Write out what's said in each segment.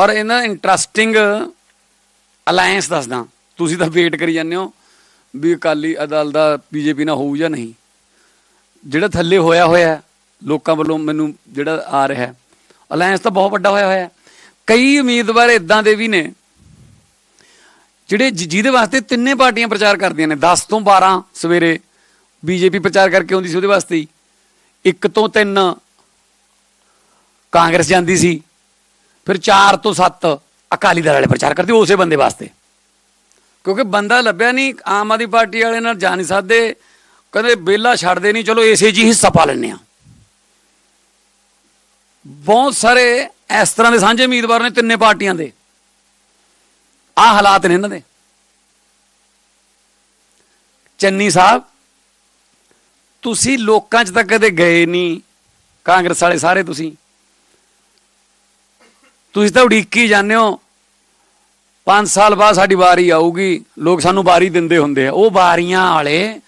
ਔਰ ਇਹਨਾਂ interesting alliance ਦੱਸਦਾ। ਤੁਸੀਂ ਤਾਂ ਵੇਟ ਕਰੀ ਜਾਂਦੇ ਹੋ ਵੀ ਅਕਾਲੀ ਅਦਲ ਦਾ ਬੀਜੇਪੀ ਨਾਲ ਹੋਊ ਜਾਂ ਨਹੀਂ। ਜਿਹੜਾ ਥੱਲੇ ਹੋਇਆ ਹੋਇਆ ਲੋਕਾਂ ਵੱਲੋਂ ਮੈਨੂੰ ਜਿਹੜਾ ਆ ਰਿਹਾ ਹੈ ਅਲਾਈਅੰਸ ਤਾਂ ਬਹੁਤ ਵੱਡਾ ਹੋਇਆ ਹੋਇਆ ਕਈ ਉਮੀਦਵਾਰ ਇਦਾਂ ਦੇ ਵੀ ਨੇ, ਜਿਹੜੇ ਜਿਹਦੇ ਵਾਸਤੇ ਤਿੰਨੇ ਪਾਰਟੀਆਂ ਪ੍ਰਚਾਰ ਕਰਦੀਆਂ ਨੇ। 10 ਤੋਂ 12 ਸਵੇਰੇ ਬੀਜੇਪੀ ਪ੍ਰਚਾਰ ਕਰਕੇ ਆਉਂਦੀ ਸੀ ਉਹਦੇ ਵਾਸਤੇ ਹੀ। ਇੱਕ ਤੋਂ 3 ਕਾਂਗਰਸ ਜਾਂਦੀ ਸੀ। ਫਿਰ 4 ਤੋਂ 7 ਅਕਾਲੀ ਦਲ ਵਾਲੇ ਪ੍ਰਚਾਰ ਕਰਦੇ ਉਸੇ ਬੰਦੇ ਵਾਸਤੇ। ਕਿਉਂਕਿ ਬੰਦਾ ਲੱਭਿਆ ਨਹੀਂ, ਆਮ ਆਦਮੀ ਪਾਰਟੀ ਵਾਲੇ ਨਾਲ ਜਾ ਨਹੀਂ ਸਕਦੇ, ਕਹਿੰਦੇ ਬੇਲਾ ਛੱਡਦੇ ਨਹੀਂ, ਚਲੋ ਇਸੇ ਜੀ ਹਿੱਸਾ ਪਾ ਲੈਂਦੇ ਆ ਬਹੁਤ ਸਾਰੇ ਇਸ ਤਰ੍ਹਾਂ ਦੇ ਸਾਂਝੇ ਉਮੀਦਵਾਰ ਨੇ ਤਿੰਨੇ ਪਾਰਟੀਆਂ ਦੇ। ਆ ਹਾਲਾਤ ਨੇ ਇਹਨਾਂ ਦੇ। ਚੰਨੀ ਸਾਹਿਬ, ਤੁਸੀਂ ਲੋਕਾਂ 'ਚ ਤਾਂ ਕਦੇ ਗਏ ਨਹੀਂ, ਕਾਂਗਰਸ ਵਾਲੇ ਸਾਰੇ ਤੁਸੀਂ। ਤੁਸੀਂ ਤਾਂ ਉਡੀਕੀ ਜਾਂਦੇ ਹੋ। 5 ਸਾਲ ਬਾਅਦ ਸਾਡੀ ਵਾਰੀ ਆਊਗੀ। ਲੋਕ ਸਾਨੂੰ ਵਾਰੀ ਦਿੰਦੇ ਹੁੰਦੇ ਆ। ਉਹ ਵਾਰੀਆਂ ਵਾਲੇ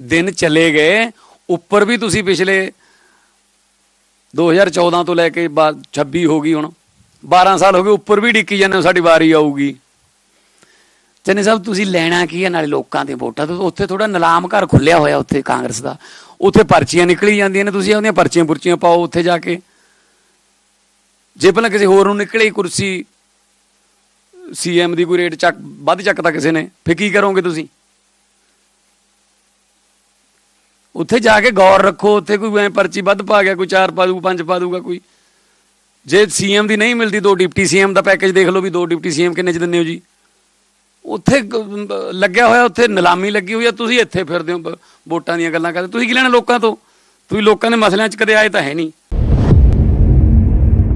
ਦਿਨ ਚਲੇ ਗਏ। ਉੱਪਰ ਵੀ ਤੁਸੀਂ ਪਿਛਲੇ 2014 ਤੋਂ ਲੈ ਕੇ ਬਾ- 26 ਹੋ ਗਈ ਹੁਣ। 12 ਸਾਲ ਹੋ ਗਏ, ਉੱਪਰ ਵੀ ਡਿੱਕੀ ਜਾਂਦੇ ਹੋ, ਸਾਡੀ ਵਾਰੀ ਆਊਗੀ। ਚੰਨੇ ਸਾਹਿਬ, ਤੁਸੀਂ ਲੈਣਾ ਕੀ ਹੈ ਨਾਲੇ ਲੋਕਾਂ ਦੇ ਵੋਟਾਂ ਤੋਂ। ਉੱਥੇ ਥੋੜਾ ਨਿਲਾਮ ਘਰ ਖੁੱਲਿਆ ਹੋਇਆ ਉੱਥੇ ਕਾਂਗਰਸ ਦਾ। ਉੱਥੇ ਪਰਚੀਆਂ ਨਿਕਲੀ ਜਾਂਦੀਆਂ ਨੇ। ਤੁਸੀਂ ਉਹਦੀਆਂ ਪਰਚੀਆਂ ਪੁਰਚੀਆਂ ਪਾਓ ਉੱਥੇ ਜਾ ਕੇ। ਜੇ ਪਹਿਲਾਂ ਕਿਸੇ ਹੋਰ ਨੂੰ ਨਿਕਲੇ ਕੁਰਸੀ ਸੀਐਮ ਦੀ ਕੋਈ ਰੇਟ ਚੱਕ, ਵੱਧ ਚੱਕਦਾ ਕਿਸੇ ਨੇ, ਫਿਰ ਕੀ ਕਰੋਗੇ ਤੁਸੀਂ? ਉੱਥੇ ਜਾ ਕੇ ਗੌਰ ਰੱਖੋ, ਉੱਥੇ ਕੋਈ ਐ ਪਰਚੀ ਵੱਧ ਪਾ ਗਿਆ, ਕੋਈ ਚਾਰ ਪਾ ਦੂ ਪੰਜ ਪਾ ਦੂਗਾ ਕੋਈ। ਜੇ ਸੀਐਮ ਦੀ ਨਹੀਂ ਮਿਲਦੀ ਦੋ ਡਿਪਟੀ ਸੀਐਮ ਦਾ ਪੈਕੇਜ ਦੇਖ ਲਓ ਵੀ ਦੋ ਡਿਪਟੀ ਸੀਐਮ ਕਿੰਨੇ ਚ ਦਿੰਦੇ ਹੋ ਜੀ। ਉੱਥੇ ਲੱਗਿਆ ਹੋਇਆ, ਉੱਥੇ ਨਿਲਾਮੀ ਲੱਗੀ ਹੋਈ ਆ, ਤੁਸੀਂ ਇੱਥੇ ਫਿਰਦੇ ਹੋ ਵੋਟਾਂ ਦੀਆਂ ਗੱਲਾਂ ਕਰਦੇ ਤੁਸੀਂ ਕੀ ਲੈਣਾ ਲੋਕਾਂ ਤੋਂ? ਤੁਸੀਂ ਲੋਕਾਂ ਦੇ ਮਸਲਿਆਂ 'ਚ ਕਦੇ ਆਏ ਤਾਂ ਹੈ ਨਹੀਂ।